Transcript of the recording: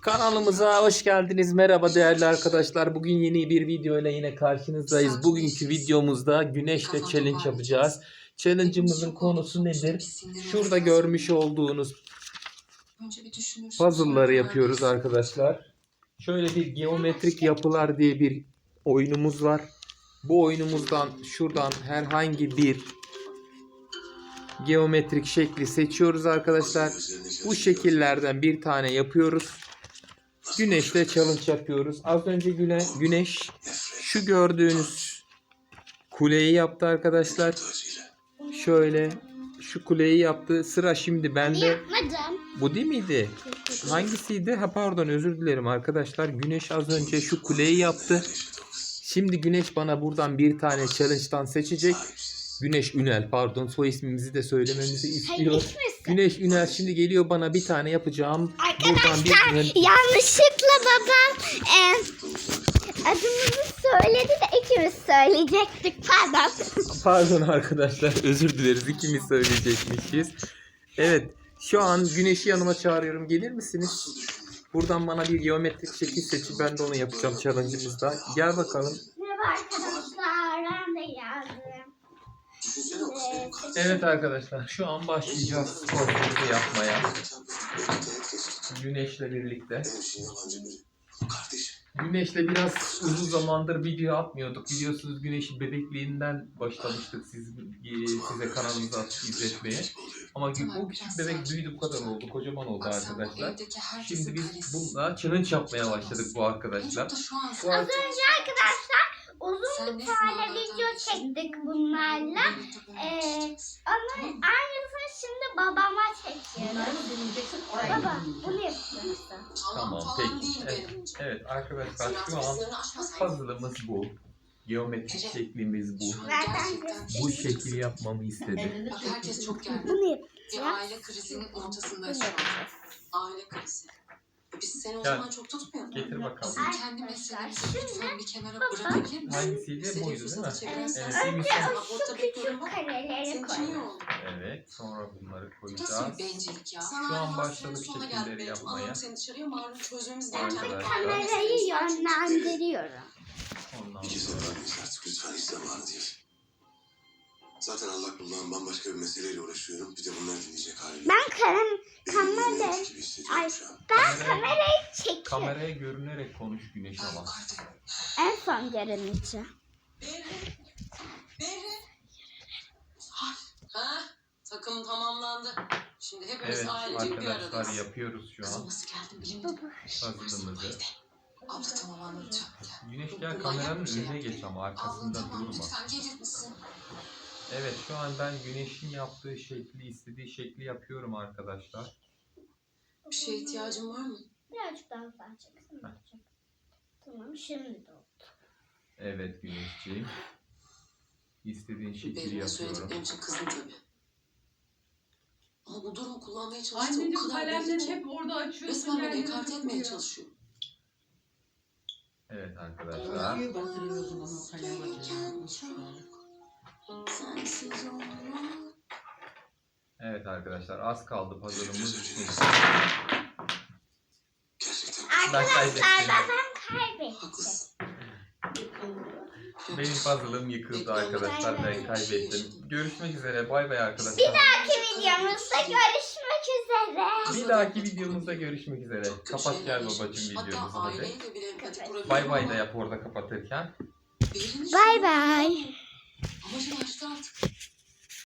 Kanalımıza hoş geldiniz. Merhaba değerli arkadaşlar. Bugün yeni bir video ile yine karşınızdayız. Bugünkü videomuzda güneşle challenge yapacağız. Challenge'ımızın konusu nedir? Şurada görmüş olduğunuz puzzle'ları yapıyoruz arkadaşlar. Şöyle bir geometrik yapılar diye bir oyunumuz var. Bu oyunumuzdan şuradan herhangi bir geometrik şekli seçiyoruz arkadaşlar. Bu şekillerden bir tane yapıyoruz. Güneşle challenge yapıyoruz. Az önce güne, güneş şu gördüğünüz kuleyi yaptı arkadaşlar. Şöyle şu kuleyi yaptı. Sıra şimdi bende. Bu değil miydi? Hangisiydi? Ha pardon özür dilerim arkadaşlar. Güneş az önce şu kuleyi yaptı. Şimdi Güneş bana buradan bir tane challenge'dan seçecek. Güneş Ünel pardon soy ismimizi de söylememizi istiyor. Güneş Ünel şimdi geliyor bana bir tane yapacağım. Buradan bir Arkadaşlar yanlışlıkla babam e, adımızı söyledi de ikimiz söyleyecektik. Pardon. Pardon arkadaşlar özür dileriz ikimiz söyleyecekmişiz. Evet şu an Güneş'i yanıma çağırıyorum gelir misiniz? Buradan bana bir geometrik şekil seçin ben de onu yapacağım challenge'ımızda. Gel bakalım. Merhaba arkadaşlar. Geldim. Evet. Arkadaşlar şu an başlayacağız puzzle'ımızı yapmaya. Güneş'le birlikte. Güneş'le biraz uzun zamandır video atmıyorduk. Biliyorsunuz Güneş'in bebekliğinden başlamıştık siz, size kanalımıza izletmeye. Ama bu küçük bebek büyüdü bu kadar oldu. Kocaman oldu arkadaşlar. Şimdi biz bununla challenge yapmaya başladık bu arkadaşlar. Bu Az önce arkadaşlar uzun bir tane video çektik bunlarla. Ee, ama aynısını şimdi babama çekiyorum. Baba bunu yapacaksın. Tamam peki. Evet, evet arkadaşlar şu an puzzle'ımız bu. Geometrik şeklimiz bu. Zaten Bu şekli yapmamı istedi. Herkes çok gergin. bunu Bir yapacağız. aile krizinin ortasındayız Bunu şu an. Aile krizi. Biz seni o Gel. zaman çok tutmayalım. Getir bakalım. Bizim kendi meselemizi lütfen bir kenara bırakabilir misin? Hangisiydi? İstediğin Buydu değil mi? Evet, sen- iyiymiş. Sen Şu küçük iyi koy. Evet sonra bunları Bu nasıl bir koyacağız. bencillik ya? Şu an başladık şekilleri yapmaya. Alalım seni dışarıya malum çözmemiz Ben gereken Evet. kamerayı yönlendiriyorum. Ondan İki sonra artık lütfen hiç zamanı değil. Zaten Allah kulağım bambaşka bir meseleyle uğraşıyorum. Bir de bunları dinleyecek halim yok. Ben karım, Beni kamera- dinlemek gibi hissediyorum Ay. Şu an. ben Kamera- kamerayı çekiyorum. kameraya görünerek konuş Güneş Ben ama. yukarıdayım. En son. Berri. Ha, takım tamamlandı. Şimdi hepimiz Evet ailecek bir arkadaşlar aradayız. yapıyoruz şu an nasıl geldin bilmiyorum. puzzle'ımızı. Abla tamam anlatacağım. Güneş gel kameranın önüne geç ama Abla arkasında tamam durma. lütfen gelir misin? Evet şu an ben Güneş'in yaptığı şekli istediği şekli yapıyorum arkadaşlar. Bir şeye ihtiyacın var mı? Birazcık daha fazla çeksene. Tamam şimdi de oldu. Evet Güneşciğim. İstediğin şekli Berrin'e yapıyorum. söylediklerim için kızdın tabii. Ama bu durumu kullanmaya çalıştı. O Anneciğim kadar belli kalemleri ki. hep orada açıyorsun. Resmen beni yerlere ekarte etmeye çalışıyor. Evet arkadaşlar. Suyu batırıyorsun onu kalem. Sensiz olmam. Evet arkadaşlar az kaldı puzzle'ımız Arkadaşlar kaybettim. babam kaybetti. Benim puzzle'ım yıkıldı arkadaşlar ben kaybettim. Görüşmek üzere bay bay arkadaşlar. Bir videomuzda görüşmek üzere. Bir dahaki videomuzda görüşmek üzere. Kapat gel yaşamış. videomuzu hadi. Bay bay ama da yap orada kapatırken. Bay bay. Başta artık.